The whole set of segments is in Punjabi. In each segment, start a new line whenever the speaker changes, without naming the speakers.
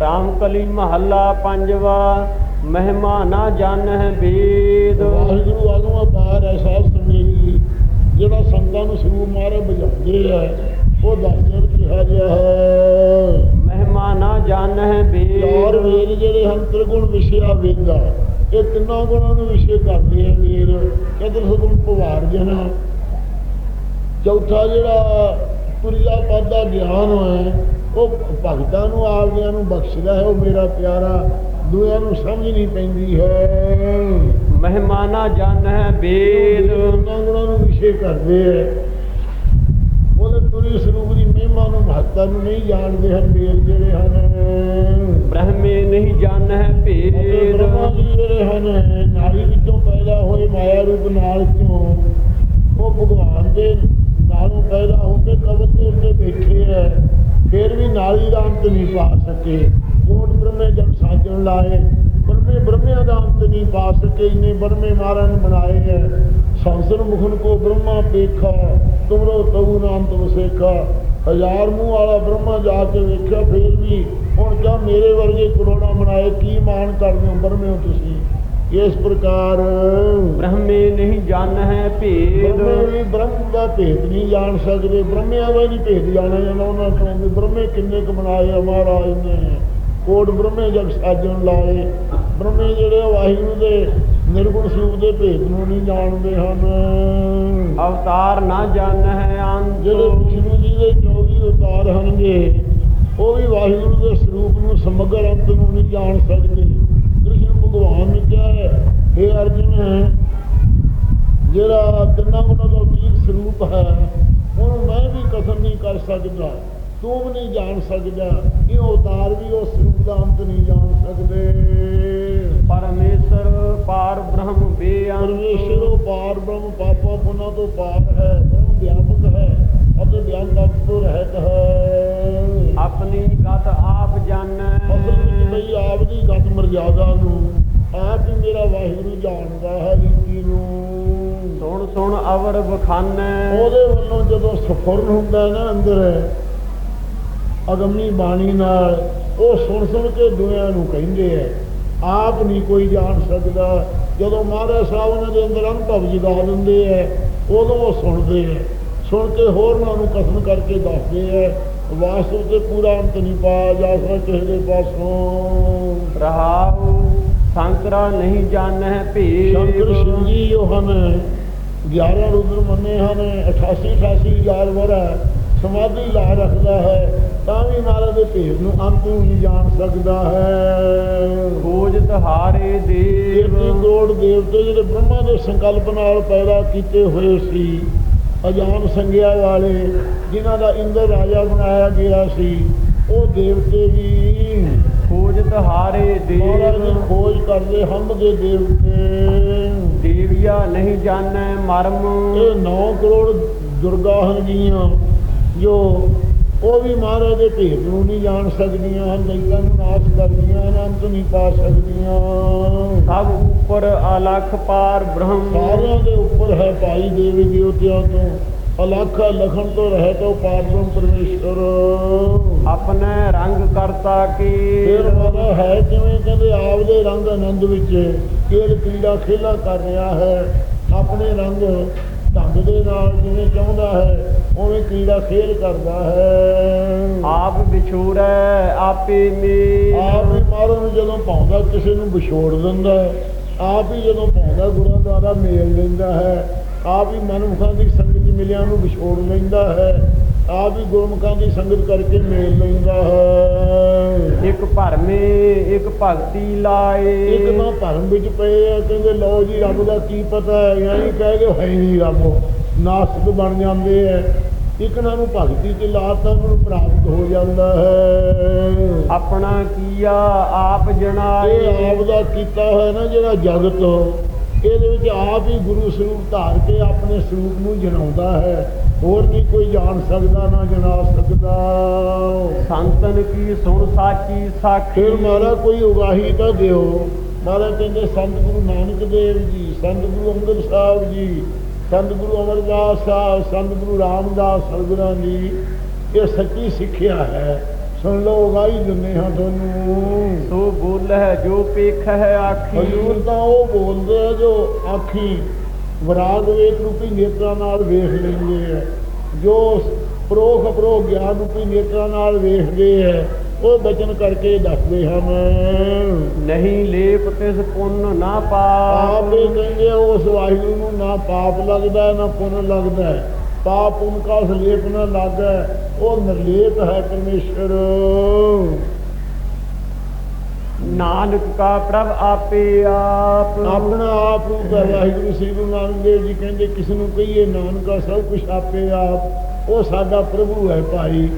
ਰਾਮ ਕਲੀ ਮਹੱਲਾ ਪੰਜਵਾ ਮਹਿਮਾ ਨਾ ਜਾਣਹਿ ਵੇਦ
ਵਾਹਿਗੁਰੂ ਆਗੂ ਅਪਾਰ ਹੈ ਸਾਧ ਸੰਗੀ ਜਿਹੜਾ ਸੰਤਾਂ ਨੂੰ ਸਰੂਪ ਮਾਰੇ ਬੁਝਾਉਂਦੇ ਆ ਉਹ ਦੱਸਦੇ ਕਿਹਾ ਗਿਆ ਹੈ।
ਮਹਿਮਾ ਨਾ ਜਾਣਹਿ
ਚਾਰ
ਵੇਦ
ਵੇਦ ਜਿਹੜੇ ਹਨ ਤ੍ਰਿਗੁਣ ਵਿਸ਼ਿਆ ਵੇਦਾ ਇਹ ਤਿੰਨਾਂ ਗੁਣਾਂ ਨੂੰ ਵਿਸ਼ੇ ਕਰਦੇ ਆ ਵੇਦ ਕਦਰ ਸਗੁਣ ਪਵਾਰ ਜਨ। ਚੌਥਾ ਜਿਹੜਾ ਤੁਰਿਆ ਪਦ ਦਾ ਗਿਆਨ ਹੈ ਉਹ ਭਗਤਾਂ ਨੂੰ ਆਪਦਿਆਂ ਨੂੰ ਬਖਸ਼ਦਾ ਹੈ ਉਹ ਮੇਰਾ ਪਿਆਰਾ ਦੂਆਂ ਨੂੰ ਸਮਝ ਨਹੀਂ ਪੈਂਦੀ ਹੈ।
ਮਹਿਮਾ ਨਾ ਜਾਣਹਿ ਵੇਦ
ਉਹਨਾਂ ਗੁਣਾਂ ਨੂੰ ਵਿਸ਼ੇ ਕਰਦੇ ਹੈ। ਉਹਦੇ ਤੁਰੀ ਸਰੂਪ ਦੀ ਮਹਿਮਾ ਨੂੰ ਮਹੱਤਤਾ ਨੂੰ ਨਹੀਂ ਜਾਣਦੇ ਹਨ ਵੇਦ ਜਿਹੜੇ ਹਨ।
ਬ੍ਰਹਮੇ ਨਹੀਂ ਜਾਣਹਿ
ਅਤੇ
ਭੇਦ।
ਜਿਹੜੇ ਹਨ ਨਾਲੀ ਵਿੱਚੋਂ ਪੈਦਾ ਹੋਏ ਮਾਇਆ ਰੂਪ ਨਾਲ ਚੋਂ ਉਹ ਭਗਵਾਨ ਦੇ ਨਾਲੋਂ ਪੈਦਾ ਹੋ ਕੇ ਕਬਰ ਦੇ ਉੱਤੇ ਬੈਠੇ ਹੈ ਫਿਰ ਵੀ ਨਾਲੀ ਦਾ ਅੰਤ ਨਹੀਂ ਪਾ ਸਕੇ। ਕੋਟ ਬ੍ਰਹਮੇ ਜਦ ਸਾਜਣ ਲਾਏ। ਬ੍ਰਹਮੇ ਬ੍ਰਹਮਿਆਂ ਦਾ ਅੰਤ ਨਹੀਂ ਪਾ ਸਕੇ। ਇਨੇ ਬ੍ਰਹਮੇ ਮਾਰਨ ਬਣਾਏ ਹੈ ਸੰਸਰ ਮੁਖਨ ਕੋ ਬ੍ਰਹਮਾ ਪੇਖਾ। ਤੁਮਰੋ ਤਉ ਨਾਮ ਤੁਮ ਸੇਖਾ। ਹਜ਼ਾਰ ਮੂੰਹ ਵਾਲਾ ਬ੍ਰਹਮਾ ਜਾ ਕੇ ਵੇਖਿਆ, ਫੇਰ ਵੀ ਹੁਣ ਕਿਆ ਮੇਰੇ ਵਰਗੇ ਕਰੋੜਾਂ ਬਣਾਏ ਕੀ ਮਾਣ ਕਰਦੇ ਹੋ ਬ੍ਰਹਮੇ ਹੋ ਤੁਸੀਂ? ਇਸ ਪ੍ਰਕਾਰ
ਬ੍ਰਹਮੇ ਨਹੀਂ ਜਾਣਹਿ ਭੇਦ।
ਬ੍ਰਹਮੇ ਵੀ ਬ੍ਰਹਮ ਦਾ ਭੇਦ ਨਹੀਂ ਜਾਣ ਸਕਦੇ। ਬ੍ਰਹਮਿਆਂ ਦਾ ਨਹੀਂ ਭੇਦ ਜਾਣਿਆ ਜਾਂਦਾ ਉਹਨਾਂ ਤੋਂ ਵੀ। ਬ੍ਰਹਮੇ ਕਿੰਨੇ ਕੁ ਬਣਾਏ ਆ ਮਹਾਰਾਜ ਨੇ। ਕੋਟ ਬ੍ਰਹਮੇ ਜਗ ਸਾਜਣ ਲਾਏ। ਬ੍ਰਹਮੇ ਜਿਹੜੇ ਵਾਹਿਗੁਰੂ ਦੇ ਨਿਰਗੁਣ ਸਰੂਪ ਦੇ ਭੇਦ ਨੂੰ ਨਹੀਂ ਜਾਣਦੇ ਹਨ।
ਅਵਤਾਰ ਨਾ ਜਾਣਹਿ
ਜਿਹੜੇ
ਅੰਤ
ਵਿਸ਼ਨੂੰ ਜੀ ਦੇ 24 ਅਵਤਾਰ ਹਨਗੇ ਉਹ ਵੀ ਵਾਹਿਗੁਰੂ ਦੇ ਸਰੂਪ ਨੂੰ ਸਮਗਰ ਅੰਤ ਨੂੰ ਨਹੀਂ ਜਾਣ ਸਕਦੇ। ਭਗਵਾਨ ਨੇ ਕਿਹਾ ਹੈ हे ਅਰਜੁਨ ਜਿਹੜਾ ਤਿੰਨਾਂ ਗੁਣਾਂ ਦਾ ਠੀਕ ਸਰੂਪ ਹੈ ਉਹਨੂੰ ਮੈਂ ਵੀ ਕਥਨ ਨਹੀਂ ਕਰ ਸਕਦਾ ਤੂੰ ਵੀ ਨਹੀਂ ਜਾਣ ਸਕਦਾ ਇਹ ਅਵਤਾਰ ਵੀ ਉਸ ਸਰੂਪ ਦਾ ਅੰਤ ਨਹੀਂ ਜਾਣ ਸਕਦੇ।
ਪਰਮੇਸ਼ਰ ਪਾਰ ਬ੍ਰਹਮ ਬੇਅੰਤ।
ਪਰਮੇਸ਼ਰ ਉਹ ਪਾਰ ਬ੍ਰਹਮ ਪਾਪਾਂ ਪੁੰਨਾਂ ਤੋਂ ਪਾਰ ਹੈ ਬ੍ਰਹਮ ਵਿਆਪਕ ਹੈ ਅਤੇ ਵਿਅੰਤ ਤੋਂ ਰਹਿਤ ਹੈ।
ਆਪਣੀ ਗਤ ਆਪ ਜਾਣੈ।
ਅਸਲ ਵਿੱਚ ਬਈ ਆਪ ਦੀ ਗਤ ਮਰਜ਼ਾਦਾ ਨੂੰ ਆਪ ਹੀ ਮੇਰਾ ਵਾਹਿਗੁਰੂ ਜਾਣਦਾ ਹੈ ਰੀਤੀ ਨੂੰ
ਸੁਣ ਸੁਣ ਅਵਰ ਬਖਾਨੈ
ਉਹਦੇ ਵੱਲੋਂ ਜਦੋਂ ਸਫੁਰਨ ਹੁੰਦਾ ਨਾ ਅੰਦਰ ਅਗਮਨੀ ਬਾਣੀ ਨਾਲ ਉਹ ਸੁਣ ਸੁਣ ਕੇ ਦੁਨੀਆ ਨੂੰ ਕਹਿੰਦੇ ਐ ਆਪ ਨਹੀਂ ਕੋਈ ਜਾਣ ਸਕਦਾ। ਜਦੋਂ ਮਹਾਰਾਜ ਸਾਹਿਬ ਉਹਨਾਂ ਦੇ ਅੰਦਰ ਅਨੁਭਵ ਜਗਾ ਦਿੰਦੇ ਐ ਉਦੋਂ ਉਹ ਸੁਣਦੇ ਐ ਸੁਣ ਕੇ ਹੋਰਨਾਂ ਨੂੰ ਕਥਨ ਕਰਕੇ ਦੱਸਦੇ ਐ ਵਾਸਤਵ ਤੇ ਪੂਰਾ ਅੰਤ ਨਹੀਂ ਪਾਇਆ ਜਾ ਸਕਦਾ ਕਿਸੇ ਦੇ ਪਾਸੋਂ।
ਰਹਾਉ। ਸੰਕਰਾ ਨਹੀਂ ਜਾਣਹਿ ਭੇਦ
ਸ਼ੰਕਰ ਸ਼ਿਵ ਜੀ ਜੋ ਹਨ 11 ਰੁਦਰ ਮੰਨੇ ਹਨ 88 88 ਹਜ਼ਾਰ ਵਰਾ ਸਮਾਧੀ ਲਾ ਰੱਖਦਾ ਹੈ ਤਾਂ ਵੀ ਮਹਾਰਾਜ ਦੇ ਭੇਦ ਨੂੰ ਅੰਤ ਨਹੀਂ ਜਾਣ ਸਕਦਾ ਹੈ।
ਖੋਜ ਤਹਾਰੇ ਦੇਵ।
ਕਰੋੜ ਦੇਵਤੇ ਜਿਹੜੇ ਬ੍ਰਹਮਾ ਦੇ ਸੰਕਲਪ ਨਾਲ ਪੈਦਾ ਕੀਤੇ ਹੋਏ ਸੀ ਅਜਾਨ ਸੰਗਿਆ ਵਾਲੇ ਜਿਨ੍ਹਾਂ ਦਾ ਇੰਦਰ ਰਾਜਾ ਬਣਾਇਆ ਗਿਆ ਸੀ ਉਹ ਦੇਵਤੇ ਵੀ
ਖੋਜ ਤਹਾਰੇ
ਮਹਾਰਾਜ ਦੀ
ਦੇਵ
ਖੋਜ ਕਰਦੇ ਹੰਬ ਦੇ ਦੇਵਤੇ।
ਦੇਵੀਆ ਨਹੀਂ ਜਾਣੈ ਮਰਮ।
ਇਹ 9 ਕਰੋੜ ਦੁਰਗਾ ਹਨ ਜੀਆਂ ਜੋ ਉਹ ਵੀ ਮਹਾਰਾਜ ਦੇ ਭੇਦ ਨੂੰ ਨਹੀਂ ਜਾਣ ਸਕਦੀਆਂ ਹਨ ਦੈਤਾਂ ਨੂੰ ਨਾਸ਼ ਕਰਦੀਆਂ ਹਨ ਅੰਤ ਨਹੀਂ ਪਾ ਸਕਦੀਆਂ।
ਸਭ ਉੱਪਰ ਅਲਖ ਪਾਰ ਬ੍ਰਹਮ।
ਸਾਰਿਆਂ ਦੇ ਉੱਪਰ ਹੈ ਭਾਈ ਦੇਵੀ ਦੇਵਤਿਆਂ ਤੋਂ। ਅਲੱਖ ਲਖਣ ਤੋਂ ਰਹਿ ਤੋ ਪਾਰਬ੍ਰਹਮ ਪਰਮੇਸ਼ਰ
ਆਪਣੇ ਰੰਗ ਕਰਤਾ ਕੀ?
ਫਿਰ ਹੈ ਜਿਵੇਂ ਕਹਿੰਦੇ ਆਪ ਦੇ ਰੰਗ ਆਨੰਦ ਵਿੱਚ ਖੇਡ ਕ੍ਰੀੜਾ ਖੇਲਾ ਕਰ ਰਿਹਾ ਹੈ। ਆਪਣੇ ਰੰਗ ਢੰਗ ਦੇ ਨਾਲ ਜਿਵੇਂ ਚਾਹੁੰਦਾ ਹੈ ਉਵੇਂ ਕ੍ਰੀੜਾ ਖੇਲ ਕਰਦਾ ਹੈ।
ਆਪ ਵਿਛੋੜੈ ਆਪੇ ਮੇ।
ਆਪ ਹੀ ਮਾਰਨ ਜਦੋਂ ਪਾਉਂਦਾ ਕਿਸੇ ਨੂੰ ਵਿਛੋੜ ਦਿੰਦਾ ਹੈ। ਆਪ ਹੀ ਜਦੋਂ ਪਾਉਂਦਾ ਗੁਰਾਂ ਦੁਆਰਾ ਮੇਲ ਲੈਂਦਾ ਹੈ। ਆਪ ਹੀ ਮਨੁੱਖਾਂ ਦੀ ਸੰਗਤ ਮਿਲਿਆਂ ਨੂੰ ਵਿਛੋੜ ਲੈਂਦਾ ਹੈ ਆਪ ਹੀ ਗੁਰਮੁਖਾਂ ਦੀ ਸੰਗਤ ਕਰਕੇ ਮੇਲ ਲੈਂਦਾ ਹੈ।
ਇੱਕ ਭਰਮੇ ਇੱਕ ਭਗਤੀ ਲਾਏ।
ਇੱਕ ਨਾ ਭਰਮ ਵਿੱਚ ਪਏ ਆ ਕਹਿੰਦੇ ਲਓ ਜੀ ਰੱਬ ਦਾ ਕੀ ਪਤਾ ਹੈ ਯਾਨੀ ਕਹਿ ਕੇ ਹੈ ਨਹੀਂ ਰੱਬ ਨਾਸਤਿਕ ਬਣ ਜਾਂਦੇ ਆ। ਇੱਕ ਨਾ ਨੂੰ ਭਗਤੀ ਚ ਲਾਤਾ ਉਹਨੂੰ ਪ੍ਰਾਪਤ ਹੋ ਜਾਂਦਾ ਹੈ।
ਆਪਣਾ ਕੀਆ ਆਪ
ਇਹ
ਜਣਾਏ
ਆਪ ਦਾ ਕੀਤਾ ਹੋਇਆ ਨਾ ਜਿਹੜਾ ਜਗਤ ਇਹਦੇ ਵਿੱਚ ਆਪ ਹੀ ਗੁਰੂ ਸਰੂਪ ਧਾਰ ਕੇ ਆਪਣੇ ਸਰੂਪ ਨੂੰ ਜਣਾਉਂਦਾ ਹੈ। ਹੋਰ ਨਹੀਂ ਕੋਈ ਜਾਣ ਸਕਦਾ ਨਾ ਜਣਾ ਸਕਦਾ।
ਸੰਤਨ ਕੀ ਸੁਣ ਸਾਚੀ ਸਾਖੀ।
ਫਿਰ ਮਾਰਾ ਕੋਈ ਉਗਾਹੀ ਤਾਂ ਦਿਓ। ਮਹਾਰਾਜ ਕਹਿੰਦੇ ਸੰਤ ਗੁਰੂ ਨਾਨਕ ਦੇਵ ਜੀ ਸੰਤ ਗੁਰੂ ਅੰਗਦ ਸਾਹਿਬ ਜੀ ਸੰਤ ਗੁਰੂ ਅਮਰਦਾਸ ਸਾਹਿਬ ਸੰਤ ਗੁਰੂ ਰਾਮਦਾਸ ਸਤਿਗੁਰਾਂ ਜੀ ਇਹ ਸੱਚੀ ਸਿੱਖਿਆ ਹੈ। ਸੁਣ ਲਓ ਗਾਈ ਦਿੰਦੇ ਹਾਂ ਤੁਹਾਨੂੰ।
ਸੋ ਬੋਲਹਿ ਜੋ ਪੇਖ ਹੈ ਆਖੀ।
ਹਜ਼ੂਰ ਤਾਂ ਉਹ ਬੋਲਦੇ ਆ ਜੋ ਆਖੀ। ਵਿਰਾਗ ਵੇਖ ਰੂਪੀ ਨੇਤਰਾਂ ਨਾਲ ਵੇਖ ਲੈਂਦੇ ਆ। ਜੋ ਪ੍ਰੋਖ ਅਪਰੋ ਗਿਆਨ ਰੂਪੀ ਨੇਤਰਾਂ ਨਾਲ ਵੇਖਦੇ ਆ ਉਹ ਬਚਨ ਕਰਕੇ ਦੱਸਦੇ ਹਨ।
ਨਹੀਂ ਲੇਪ ਤਿਸ ਪੁੰਨ ਨਾ ਪਾਪ।
ਆਪੇ ਕਹਿੰਦੇ ਉਸ ਵਾਹਿਗੁਰੂ ਨੂੰ ਨਾ ਪਾਪ ਲੱਗਦਾ ਹੈ, ਨਾ ਪੁੰਨ ਲੱਗਦਾ। ਹੈ। ਪਾਪ ਪੁੰਨ ਕਾ ਸਲੇਪ ਨਾ ਲੱਗਦਾ ਹੈ। ਉਹ ਨਿਰਲੇਪ ਹੈ ਪਰਮੇਸ਼ਰ।
ਨਾਨਕ ਕਾ ਪ੍ਰਭ ਆਪੇ ਆਪ।
ਆਪਣਾ ਆਪ ਰੂਪ ਹੈ ਵਾਹਿਗੁਰੂ ਸ੍ਰੀ ਗੁਰੂ ਨਾਨਕ ਦੇਵ ਜੀ ਕਹਿੰਦੇ ਕਿਸ ਨੂੰ ਕਹੀਏ ਨਾਨਕਾ ਸਭ ਕੁਝ ਆਪੇ ਆਪ। ਉਹ ਸਾਡਾ ਪ੍ਰਭੂ ਹੈ ਭਾਈ।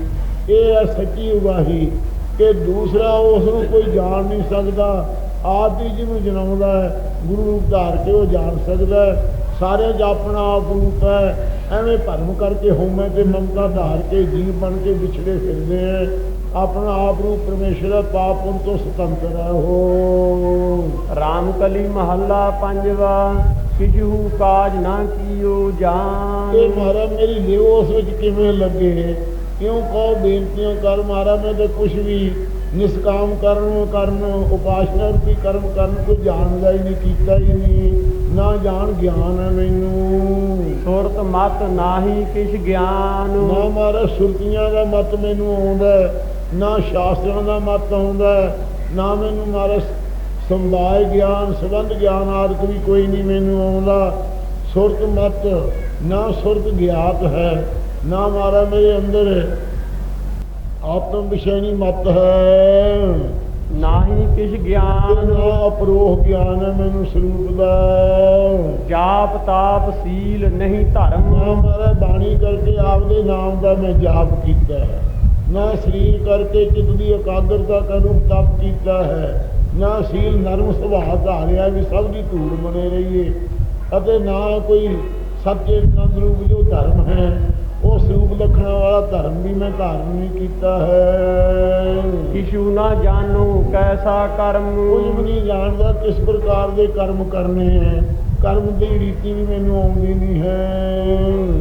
ਇਹ ਹੈ ਸੱਚੀ ਉਗਾਹੀ ਕਿ ਦੂਸਰਾ ਉਸ ਨੂੰ ਕੋਈ ਜਾਣ ਨਹੀਂ ਸਕਦਾ। ਆਪ ਹੀ ਜਿਹਨੂੰ ਜਨਾਉਂਦਾ ਹੈ ਗੁਰੂ ਰੂਪ ਧਾਰ ਕੇ ਉਹ ਜਾਣ ਸਕਦਾ ਸਾਰੇ ਚ ਆਪਣਾ ਆਪ ਰੂਪ ਹੈ। ਐਵੇਂ ਭਰਮ ਕਰਕੇ ਹਉਮੈ ਤੇ ਮਮਤਾ ਧਾਰ ਕੇ ਜੀਵ ਬਣ ਕੇ ਵਿਛੜੇ ਫਿਰਦੇ ਹੈ ਆਪਣਾ ਆਪ ਰੂਪ ਪਰਮੇਸ਼ਰ ਹੈ ਪਾਪ ਪੁੰਨ ਤੋਂ ਸੁਤੰਤਰ ਹੈ। ਉਹ
ਰਾਮ ਕਲੀ ਮਹੱਲਾ ਪੰਜਵਾ ਕਿਜੂ ਕਾਜ ਨਾ ਕੀਓ ਜਾਨ।
ਇਹ ਮਹਾਰਾਜ ਮੇਰੀ ਲਿਓ ਉਸ ਵਿੱਚ ਕਿਵੇਂ ਲੱਗੇ? ਕਿਉਂ ਕਹੋ ਬੇਨਤੀਆਂ ਕਰ ਮਹਾਰਾਜ ਮੈਂ ਤੇ ਕੁਛ ਵੀ ਨਿਸਕਾਮ ਕਰਨ ਕਰਨ ਉਪਾਸਨਾ ਰੂਪੀ ਕਰਮ ਕਰਨ ਕੋਈ ਜਾਣਦਾ ਹੀ ਨਹੀਂ ਕੀਤਾ ਹੀ ਨਹੀਂ। ਨਾ ਜਾਣ ਗਿਆਨ ਹੈ ਮੈਨੂੰ।
ਸੁਰਤ ਮਤ ਨਾਹੀ ਕਿਛ ਗਿਆਨ।
ਨਾ ਮਹਾਰਾਜ ਸੁਰਤੀਆਂ ਦਾ ਮਤ ਮੈਨੂੰ ਆਉਂਦਾ ਨਾ ਸ਼ਾਸਤਰਾਂ ਦਾ ਮਤ ਆਉਂਦਾ ਨਾ ਮੈਨੂੰ ਮਹਾਰਾਜ ਸੰਵਾਇ ਗਿਆਨ ਸੰਬੰਧ ਗਿਆਨ ਆਦਿਕ ਵੀ ਕੋਈ ਨਹੀਂ ਮੈਨੂੰ ਆਉਂਦਾ। ਸੁਰਤ ਮਤ ਨਾ ਸੁਰਤ ਗਿਆਤ ਹੈ ਨਾ ਮਹਾਰਾਜ ਮੇਰੇ ਅੰਦਰ ਆਤਮ ਵਿਸ਼ੈਣੀ ਮਤ ਹੈ।
ਨਾਹੀ ਕਿਛ ਗਿਆਨ
ਨਾ ਅਪਰੋਹ ਗਿਆਨ ਹੈ ਮੈਨੂੰ ਸਰੂਪ ਦਾ।
ਜਾਪ ਤਾਪ ਸੀਲ ਨਹੀਂ ਧਰਮ।
ਮਾਰਾ ਬਾਣੀ ਕਰਕੇ ਆਪਦੇ ਨਾਮ ਦਾ ਮੈਂ ਜਾਪ ਕੀਤਾ ਹੈ। ਨਾ ਸਰੀਰ ਕਰਕੇ ਚਿੱਤ ਦੀ ਇਕਾਗਰਤਾ ਕਰੂ ਤਪ ਕੀਤਾ ਹੈ। ਨਾ ਸੀਲ ਨਰਮ ਸੁਭਾਅ ਧਾਰਿਆ ਵੀ ਸਭ ਦੀ ਧੂੜ ਬਣੇ ਰਹੀਏ। ਅਤੇ ਨਾ ਕੋਈ ਸੱਚੇ ਨੰਦ ਰੂਪ ਜੋ ਧਰਮ ਹੈ। ਉਹ ਸਰੂਪ ਲਖਣਾ ਵਾਲਾ ਧਰਮ ਵੀ ਮੈਂ ਧਾਰਨ ਨਹੀਂ ਕੀਤਾ ਹੈ।
ਕਿਛੂ ਨਾ ਜਾਣੋ ਕੈਸਾ ਕਰਮ?
ਕੁਝ ਵੀ ਨਹੀਂ ਜਾਣਦਾ ਕਿਸ ਪ੍ਰਕਾਰ ਦੇ ਕਰਮ ਕਰਨੇ ਹੈ। ਕਰਮ ਦੀ ਰੀਤੀ ਵੀ ਮੈਨੂੰ ਆਉਂਦੀ ਨਹੀਂ ਹੈ।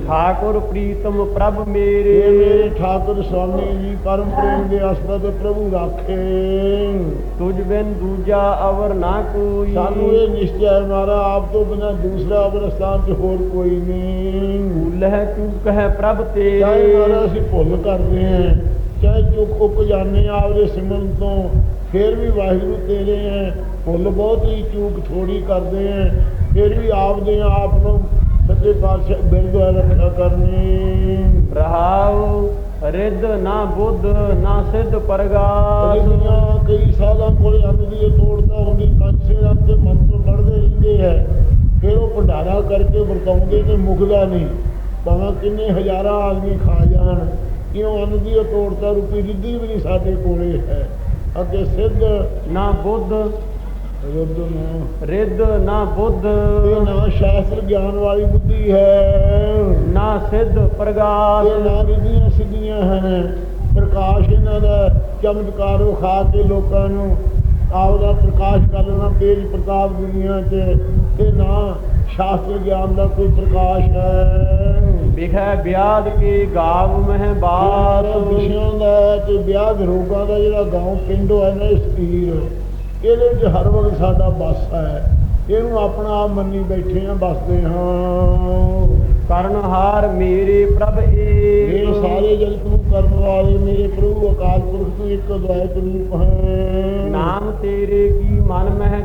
ਠਾਕੁਰ ਪ੍ਰੀਤਮ ਪ੍ਰਭ ਮੇਰੇ।
ਮੇਰੇ ਠਾਕੁਰ ਸਵਾਮੀ ਜੀ ਪਰਮ ਪ੍ਰੇਮ ਦੇ ਆਸਰਾ ਤੇ ਪ੍ਰਭੂ ਰਾਖੇ।
ਤੁਝ ਬਿਨ ਦੂਜਾ ਅਵਰ ਨਾ ਕੋਈ।
ਸਾਨੂੰ ਇਹ ਨਿਸ਼ਚੈ ਮਾਰਾ ਆਪ ਤੋਂ ਬਿਨਾ ਦੂਸਰਾ ਅਵਰ ਸਥਾਨ 'ਚ ਹੋਰ ਕੋਈ ਨਹੀਂ।
ਚੂਕ ਹੈ ਪ੍ਰਭ
ਚਾਹੇ
ਤੇਰੇ।
ਮਾਰਾ ਅਸੀਂ ਭੁੱਲ ਕਰਦੇ ਹਾਂ ਚਾਹੇ ਚੁੱਕ ਉੱਕ ਜਾਂਦੇ ਹਾਂ ਆਪਦੇ ਸਿਮਰਨ ਤੋਂ ਫਿਰ ਵੀ ਵਾਹਿਗੁਰੂ ਤੇਰੇ ਹੈ। ਭੁੱਲ ਬਹੁਤ ਹੀ ਚੂਕ ਥੋੜੀ ਕਰਦੇ ਹਾਂ ਫਿਰ ਵੀ ਆਪਦੇ ਆਪ ਨੂੰ ਸੱਚੇ ਪਾਤਸ਼ਾਹ ਬਿਰਦੁਆ ਰੱਖਿਆ ਕਰਨੀ
ਰਹਾਉ ਰਿੱਧ ਨਾ ਬੁੱਧ ਨਾ ਸਿੱਧ ਪਰਗਾਸ।
ਦੁਨੀਆ ਕਈ ਸਾਲਾਂ ਕੋਲੇ ਅੰਨ ਦੀ ਇਹ ਤੋੜਦਾ ਹੁੰਦੀ ਪੰਜ ਛੇ ਦਿਨ ਤੇ ਮੰਤਰ ਪੜ੍ਹਦੇ ਰਹਿੰਦੇ ਹੈ। ਫਿਰ ਉਹ ਭੰਡਾਰਾ ਕਰਕੇ ਵਰਤਾਉਂਦੇ ਤੇ ਮੁਕਦਾ ਨਹੀਂ। ਭਾਵੇਂ ਕਿੰਨੇ ਹਜ਼ਾਰਾਂ ਆਦਮੀ ਖਾ ਜਾਣ ਕਿਉਂ ਅੰਨ ਦੀ ਇਹ ਤੋੜਦਾ ਰੂਪੀ ਰਿੱਧੀ ਵੀ ਨਹੀਂ ਸਾਡੇ ਕੋਲੇ ਹੈ। ਅੱਗੇ ਸਿੱਧ
ਨਾ ਬੁੱਧ।
ਰੁੱਧ ਨੂੰ।
ਰਿੱਧ ਨਾ ਬੁੱਧ।
ਇਹ ਨਾ ਸ਼ਾਸਤਰ ਗਿਆਨ ਵਾਲੀ ਬੁੱਧੀ ਹੈ।
ਨਾ ਸਿੱਧ ਪ੍ਰਗਾਸ
ਨਾ ਰਿੱਧੀਆਂ ਸਿੱਧੀਆਂ ਹਨ। ਪ੍ਰਕਾਸ਼ ਇਹਨਾਂ ਦਾ ਚਮਤਕਾਰ ਵਿਖਾ ਕੇ ਲੋਕਾਂ ਨੂੰ ਆਪਦਾ ਪ੍ਰਕਾਸ਼ ਕਰ ਲੈਣਾ ਤੇਜ ਪ੍ਰਤਾਪ ਦੁਨੀਆ 'ਚ। ਤੇ ਨਾ ਸ਼ਾਸਤਰ ਗਿਆਨ ਦਾ ਕੋਈ ਪ੍ਰਕਾਸ਼ ਹੈ।
ਵਿਖੈ ਵਿਆਦ ਕੇ ਗਾਵ ਮਹਿ ਬਾਤ।
ਵਿਸ਼ਿਆਂ ਦਾ ਤੇ ਵਿਆਹ ਦੇ ਰੋਗਾਂ ਦਾ ਜਿਹੜਾ ਗਾਉਂ ਪਿੰਡੋ ਹੈ ਨਾ ਇਹ ਸਰੀਰ ਇਹਦੇ ਵਿੱਚ ਹਰ ਵਕਤ ਸਾਡਾ ਬਸ ਹੈ। ਇਹਨੂੰ ਆਪਣਾ ਆਪ ਮੰਨੀ ਬੈਠੇ ਆ ਬਸਦੇ ਹਾਂ।
ਕਰਨਹਾਰ ਮੇਰੇ ਪ੍ਰਭ
ਇਹ
ਏਕ
ਸਾਰੇ ਜਗਤ ਨੂੰ ਕਰਨ ਵਾਲੇ ਮੇਰੇ ਪ੍ਰਭੂ ਅਕਾਲ ਪੁਰਖ ਤੋਂ ਇੱਕ ਅਦਵੈਤ ਰੂਪ ਹੈ।
ਨਾਮ ਤੇਰੇ ਕੀ ਮਨ ਮਹਿ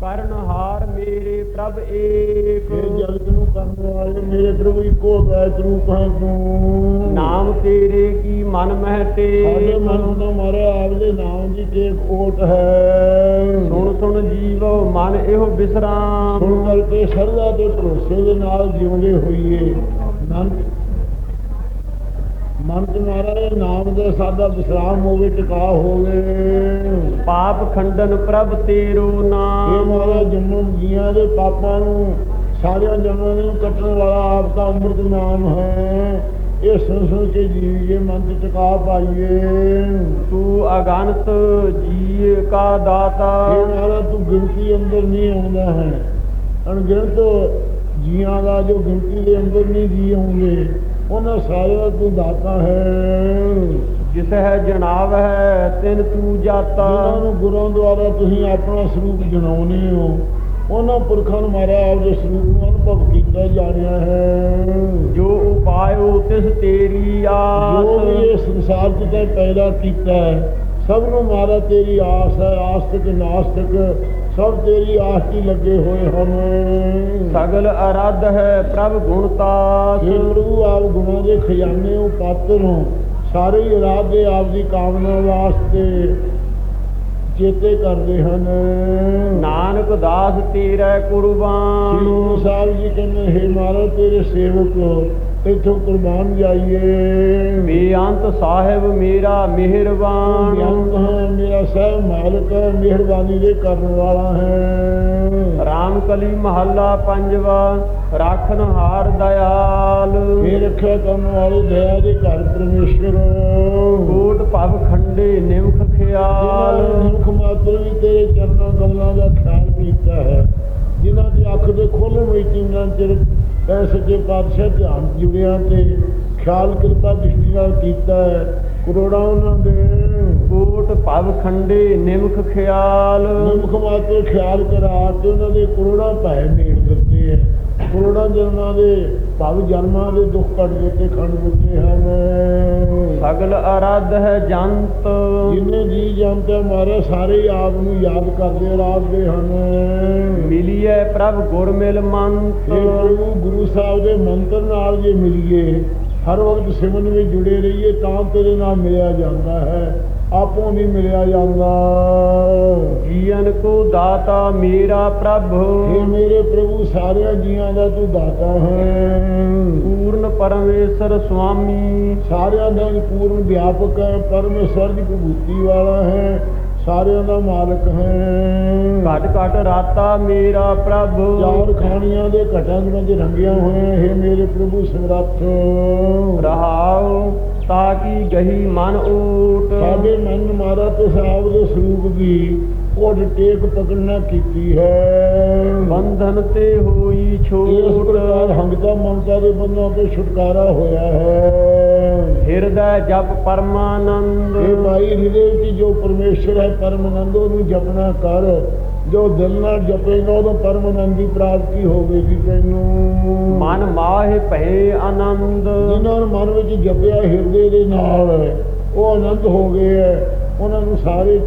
ਕਰਨਹਾਰ ਮੇਰੇ ਪ੍ਰਭ ਏਕ।
ਇਹ ਜਗਤ ਨੂੰ ਕਰਨ ਵਾਲੇ ਮੇਰੇ ਪ੍ਰਭੂ ਇੱਕੋ ਅਦਵੈਤ ਰੂਪ ਤੂੰ
ਨਾਮ ਤੇਰੇ ਕੀ ਮਨ ਮਹਿ
ਸਾਡੇ
ਤੇ
ਮਨ ਤੋਂ ਮਾਰੇ ਆਪਦੇ ਨਾਮ ਦੀ ਟੇਕ ਓਟ ਹੈ।
ਸੁਣ ਸੁਣ ਜੀਵ ਮਨ ਇਹੋ
ਸੁਣ
ਬਿਸਰਾਮ
ਕਰਕੇ ਸਰਦਾ ਤੇ ਭਰੋਸੇ ਦੇ ਨਾਲ ਜਿਉਂਦੇ ਹੋਈਏ। ਮਨ ਮਨ ਤੇ ਮਹਾਰਾਜ ਨਾਮ ਦੇ ਸਾਡਾ ਵਿਸਰਾਮ ਹੋਵੇ ਟਿਕਾ ਹੋਵੇ
ਪਾਪ ਖੰਡਨ ਪ੍ਰਭ ਤੇਰੋ
ਇਹ
ਨਾਮ
ਮਹਾਰਾਜ ਜਨਮ ਜੀਆਂ ਦੇ ਪਾਪਾਂ ਨੂੰ। ਸਾਰਿਆਂ ਜਨਮਾਂ ਨੂੰ ਕੱਟਣ ਵਾਲਾ ਆਪ ਦਾ ਅੰਮ੍ਰਿਤ ਨਾਮ ਹੈ। ਇਹ ਸੁਣ ਸੁਣ ਕੇ ਜੀਵੀਏ ਮਨ ਤੇ ਟਿਕਾ ਪਾਈਏ।
ਤੂੰ ਅਗਨਤ ਜੀ ਕਾ ਦਾਤਾ।
ਇਹ ਮਹਾਰਾਜ ਤੂੰ ਗਿਣਤੀ ਅੰਦਰ ਨਹੀਂ ਆਉਂਦਾ ਹੈ। ਅਣਗਿਣਤ ਜੀਆਂ ਦਾ ਜੋ ਗਿਣਤੀ ਦੇ ਅੰਦਰ ਨਹੀਂ ਜੀ ਆਉਂਦੇ ਉਹਨਾਂ ਸਾਰਿਆਂ ਦਾ ਤੂੰ ਦਾਤਾ ਹੈ।
ਜਿਸ ਹੈ ਜਨਾਵ ਹੈ ਤਿਨ ਤੂ ਜਾਤਾ।
ਜਿਨ੍ਹਾਂ ਨੂੰ ਗੁਰਾਂ ਦੁਆਰਾ ਤੁਸੀਂ ਆਪਣਾ ਸਰੂਪ ਜਣਾਉਨੇ ਹੋ ਉਹਨਾਂ ਪੁਰਖਾਂ ਨੂੰ ਮਾਰਾ ਆਪਦੇ ਸਰੂਪ ਨੂੰ ਅਨੁਭਵ ਕੀਤਾ ਜਾਣਿਆ ਹੈ।
ਜੋ ਉਪਾਇਓ ਤਿਸ ਤੇਰੀ
ਜੋ ਵੀ
ਆਸ
ਇਹ ਸੰਸਾਰ ਚ ਤੈਂ ਪੈਦਾ ਕੀਤਾ ਹੈ ਸਭ ਨੂੰ ਮਾਰਾ ਤੇਰੀ ਆਸ ਹੈ ਆਸਤਕ ਨਾਸਤਕ ਸਭ ਤੇਰੀ ਆਸ ਹੀ ਲੱਗੇ ਹੋਏ ਹਨ।
ਸਗਲ ਅਰਾਧ ਹੈ ਪ੍ਰਭ ਗੁਣਤਾਸ
हे ਪ੍ਰਭੂ ਆਪ ਗੁਣਾਂ ਦੇ ਖਜ਼ਾਨੇ ਹੋ ਪਾਤਰ ਹੋ ਸਾਰੇ ਇਰਾਦੇ ਆਪ ਦੀ ਕਾਮਨਾ ਵਾਸਤੇ ਚੇਤੇ ਕਰਦੇ ਹਨ।
ਨਾਨਕ ਦਾਸ ਤੇਰੇ
ਸ੍ਰੀ
ਕੁਰਬਾਨ
ਗੁਰੂ ਸਾਹਿਬ ਜੀ ਕਹਿੰਦੇ ਹੈ ਮਾਰਾ ਤੇਰੇ ਸੇਵਕ ਇੱਥੋਂ ਕੁਰਬਾਨ ਜਾਈਏ।
ਬੇਅੰਤ ਸਾਹਿਬ ਮੇਰਾ ਮਿਹਰਬਾਨ।
ਬਿਆੰਤ ਹੈ ਮੇਰਾ ਸਹਿਬ ਮਾਲਕ ਮਿਹਰਬਾਨੀ ਦੇ ਕਰਨ ਵਾਲਾ ਹੈ।
ਰਾਮ ਕਲੀ ਮਹੱਲਾ ਪੰਜਵਾ ਰਾਖਨ ਹਾਰ ਦਇਆਲ।
ਇਹ ਰੱਖਿਆ ਕਰਨ ਵਾਲੇ ਦਇਆ ਦੇ ਘਰ ਪਰਮੇਸ਼ਰ
ਕੋਟ ਭਵ ਖੰਡੇ ਨਿਮਖ ਖਿਆਲ।
ਮੁਖ ਮਾਤਰ ਵੀ ਤੇਰੇ ਚਰਨਾਂ ਕਮਲਾਂ ਦਾ ਖਿਆਲ ਕੀਤਾ ਹੈ। ਜਿਨ੍ਹਾਂ ਦੀ ਅੱਖ ਦੇ ਖੋਲ੍ਹਣ ਵਿੱਚ ਇੰਨਾ ਚਿਰ ਤੈ ਸੱਚੇ ਪਾਤਸ਼ਾਹ ਧਿਆਨ ਜੁੜਿਆ ਤੇ ਖਿਆਲ ਕਿਰਪਾ ਦ੍ਰਿਸ਼ਟੀ ਨਾਲ ਕੀਤਾ ਹੈ। ਕਰੋੜਾਂ ਉਹਨਾਂ ਦੇ
ਕੋਟ ਭਵ ਖੰਡੇ ਨਿਮਖ ਖਿਆਲ।
ਮੁਖ ਮਾਤਰ ਖਿਆਲ ਕਰਾ ਕੇ ਉਹਨਾਂ ਦੇ ਕਰੋੜਾਂ ਭੈ ਮੇੜ ਦਿੱਤੇ ਹੈ। ਕਰੋੜਾਂ ਜਨਮਾਂ ਦੇ ਭਵ ਜਨਮਾਂ ਦੇ ਦੁੱਖ ਕੱਟ ਦਿੱਤੇ ਖੰਡ ਦਿੱਤੇ ਹਨ।
ਸਗਲ ਅਰਾਧ ਹੈ ਜੰਤ।
ਜਿੰਨੇ ਜੀ ਜੰਤੇ ਮਾਰੇ ਸਾਰੇ ਆਪ ਨੂੰ ਯਾਦ ਕਰਦੇ ਰਾਜਦੇ ਹਨ।
ਮਿਲੀਏ ਪ੍ਰਭ ਗੁਰ ਮਿਲ ਮੰਤ
ਪ੍ਰਭੂ ਗੁਰੂ ਸਾਹਿਬ ਦੇ ਮੰਤਰ ਨਾਲ ਜੇ ਮਿਲੀਏ ਹਰ ਵਕਤ ਸਿਮਰਨ ਵਿੱਚ ਜੁੜੇ ਰਹੀਏ ਤਾਂ ਤੇਰੇ ਨਾਲ ਮਿਲਿਆ ਜਾਂਦਾ ਹੈ। ਆਪੋਂ ਨਹੀਂ ਮਿਲਿਆ ਜਾਂਦਾ।
ਜੀਵਨ ਕੋ ਦਾਤਾ ਮੇਰਾ ਪ੍ਰਭ।
ਇਹ ਮੇਰੇ ਪ੍ਰਭੂ ਸਾਰਿਆਂ ਜੀਆਂ ਦਾ ਤੂੰ ਦਾਤਾ ਹੈ।
ਪੂਰਨ ਪਰਮੇਸ਼ਰ ਸੁਆਮੀ।
ਸਾਰਿਆਂ ਦਾ ਹੀ ਪੂਰਨ ਵਿਆਪਕ ਹੈ ਪਰਮੇਸ਼ਰ ਦੀ ਵਿਭੂਤੀ ਵਾਲਾ ਹੈ ਸਾਰਿਆਂ ਦਾ ਮਾਲਕ ਹੈ।
ਘਟ ਘਟ ਰਾਤਾ ਮੇਰਾ ਪ੍ਰਭ।
ਚਾਰ ਖਾਣੀਆਂ ਦੇ ਘਟਾਂ ਵਿੱਚ ਰੰਗਿਆ ਹੋਇਆ ਹੈ ਮੇਰੇ ਪ੍ਰਭੂ ਸਮਰੱਥ।
ਰਹਾਉ ਤਾਕੀ ਗਹੀ ਮਨ ਓਟ
ਸਾਡੇ ਮਨ ਮਾਰਾ ਤੇ ਸਾਹਿਬ ਦੇ ਸਰੂਪ ਦੀ ਉਹ ਟੇਕ ਪਕੜਨਾ ਕੀਤੀ ਹੈ।
ਬੰਧਨ ਤੇ ਹੋਈ
ਇਸ
ਛੋਟ
ਪ੍ਰਕਾਰ ਹੰਗਤਾ ਮਮਤਾ ਦੇ ਬੰਧਨਾਂ ਤੋਂ ਛੁਟਕਾਰਾ ਹੋਇਆ ਹੈ।
ਹਿਰਦੈ ਜਪ ਪਰਮਾਨੰਦ।
ਇਹ ਭਾਈ ਹਿਰਦੇ ਵਿੱਚ ਜੋ ਪਰਮੇਸ਼ਰ ਹੈ ਪਰਮਾਨੰਦ ਉਹਨੂੰ ਜਪਣਾ ਕਰ। ਜੋ ਦਿਲ ਨਾਲ ਜਪੇਗਾ ਉਹਦੋਂ ਪਰਮਾਨੰਦ ਦੀ ਪ੍ਰਾਪਤੀ ਹੋਵੇਗੀ ਤੈਨੂੰ।
ਮਨ ਮਾਹਿ ਭਏ ਆਨੰਦ।
ਜਿਨ੍ਹਾਂ ਨੂੰ ਮਨ ਵਿੱਚ ਜਪਿਆ ਹਿਰਦੇ ਦੇ ਨਾਲ ਉਹ ਆਨੰਦ ਹੋ ਗਏ ਹੈ ਉਹਨਾਂ ਨੂੰ ਸਾਰੇ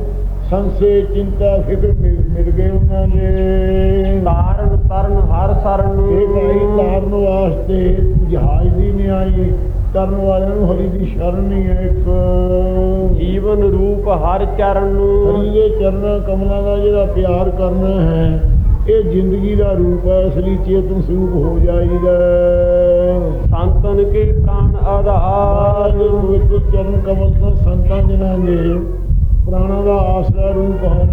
ਸੰਸੇ ਚਿੰਤਾ ਫਿਕਰ ਮਿਲ ਮਿਲ ਗਏ ਉਹਨਾਂ ਦੇ।
ਤਾਰਨ ਤਰਨ ਹਰ ਸਰਨ।
ਇਹ ਭਾਈ ਤਾਰਨ ਵਾਸਤੇ ਜਹਾਜ਼ ਦੀ ਨਹੀਂ ਆਈ ਕਰਨ ਵਾਲਿਆਂ ਨੂੰ ਹਰੀ ਦੀ ਸ਼ਰਨ ਹੀ ਹੈ ਇੱਕ।
ਜੀਵਨ ਰੂਪ ਹਰ ਚਰਨ
ਹਰੀ ਦੇ ਚਰਨਾਂ ਕਮਲਾਂ ਦਾ ਜਿਹੜਾ ਪਿਆਰ ਕਰਨਾ ਹੈ ਇਹ ਜ਼ਿੰਦਗੀ ਦਾ ਰੂਪ ਹੈ ਇਸ ਲਈ ਚੇਤਨ ਸਰੂਪ ਹੋ ਜਾਈਦਾ
ਸੰਤਨ ਕੇ ਪ੍ਰਾਨ ਆਧਾਰ।
ਪਵਿੱਤਰ ਚਰਨ ਕਮਲ ਤੋਂ ਸੰਤਾਂ ਜਿਨ੍ਹਾਂ ਦੇ ਪ੍ਰਾਣਾਂ ਦਾ ਆਸਰਾ ਰੂਪ ਹਨ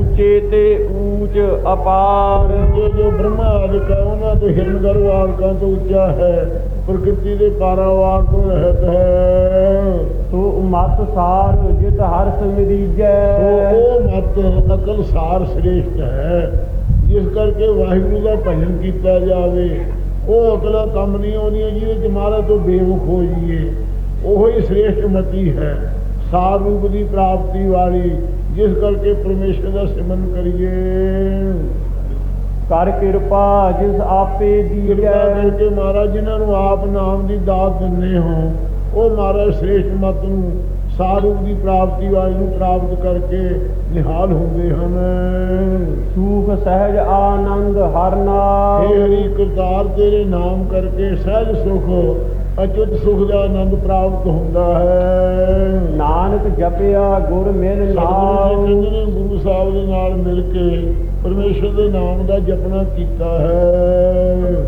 ਉੱਚੇ ਤੇ ਊਚ ਅਪਾਰ।
ਜੋ ਜੋ ਬ੍ਰਹਮਾ ਆਦਿਕ ਹੈ ਉਹਨਾਂ ਤੋਂ ਹਿਰਨ ਗਰਭ ਆਦਿਕਾਂ ਤੋਂ ਉੱਚਾ ਹੈ। ਪ੍ਰਕਿਰਤੀ ਦੇ ਪਾਰਾਵਾਰ ਤੋਂ ਰਹਿਤ ਹੈ।
ਸੋ ਮਤ ਸਾਰ ਜਿਤ ਹਰ ਸਮਰੀਜੈ
ਸੋ ਉਹ ਮਤ ਅਕਲ ਸਾਰ ਸ੍ਰੇਸ਼ਟ ਹੈ ਜਿਸ ਕਰਕੇ ਵਾਹਿਗੁਰੂ ਦਾ ਭਜਨ ਕੀਤਾ ਜਾਵੇ। ਉਹ ਅਕਲ ਕੰਮ ਨਹੀਂ ਆਉਂਦੀਆਂ ਜਿਹਦੇ ਚ ਮਹਾਰਾਜ ਤੋਂ ਬੇਮੁਖ ਹੋ ਜਾਈਏ। ਉਹ ਹੀ ਸ੍ਰੇਸ਼ਟ ਮਤੀ ਹੈ ਸਾਰ ਰੂਪ ਦੀ ਪ੍ਰਾਪਤੀ ਵਾਲੀ ਜਿਸ ਕਰਕੇ ਪਰਮੇਸ਼ਰ ਦਾ ਸਿਮਰਨ ਕਰੀਏ।
ਕਰ ਕਿਰਪਾ ਜਿਸ ਆਪੇ ਦੀਜੈ
ਕਰਕੇ ਮਹਾਰਾਜ ਜਿਨ੍ਹਾਂ ਨੂੰ ਆਪ ਨਾਮ ਦੀ ਦਾਤ ਦਿੰਦੇ ਹੋ ਉਹ ਮਹਾਰਾਜ ਸ੍ਰੇਸ਼ਟ ਮਤ ਨੂੰ ਸਾਰੂਪ ਦੀ ਪ੍ਰਾਪਤੀ ਵਾਲੀ ਨੂੰ ਪ੍ਰਾਪਤ ਕਰਕੇ ਨਿਹਾਲ ਹੁੰਦੇ ਹਨ।
ਸੂਖ ਸਹਿਜ ਆਨੰਦ ਹਰ
ਹੇ
ਨਾਮ
ਹਰੀ ਕਰਤਾਰ ਤੇਰੇ ਨਾਮ ਕਰਕੇ ਸਹਿਜ ਸੁਖ ਅਚੁੱਤ ਸੁਖ ਦਾ ਆਨੰਦ ਪ੍ਰਾਪਤ ਹੁੰਦਾ ਹੈ।
ਨਾਨਕ ਜਪਿਆ ਗੁਰ ਮਿਲ ਨਾਮ
ਗੁਰੂ ਸਾਹਿਬ ਦੇ ਨਾਲ ਮਿਲ ਕੇ ਪਰਮੇਸ਼ਰ ਦੇ ਨਾਮ ਦਾ ਜਪਣਾ ਕੀਤਾ ਹੈ।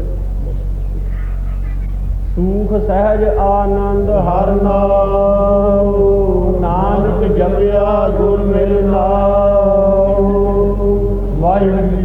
ਸੂਖ ਸਹਿਜ ਆਨੰਦ ਹਰ ਨਾਮ ਨਾਨਕ ਜਪਿਆ ਗੁਰ ਮਿਲ ਨਾਮ ਵਾਹਿਗੁਰੂ ਜੀ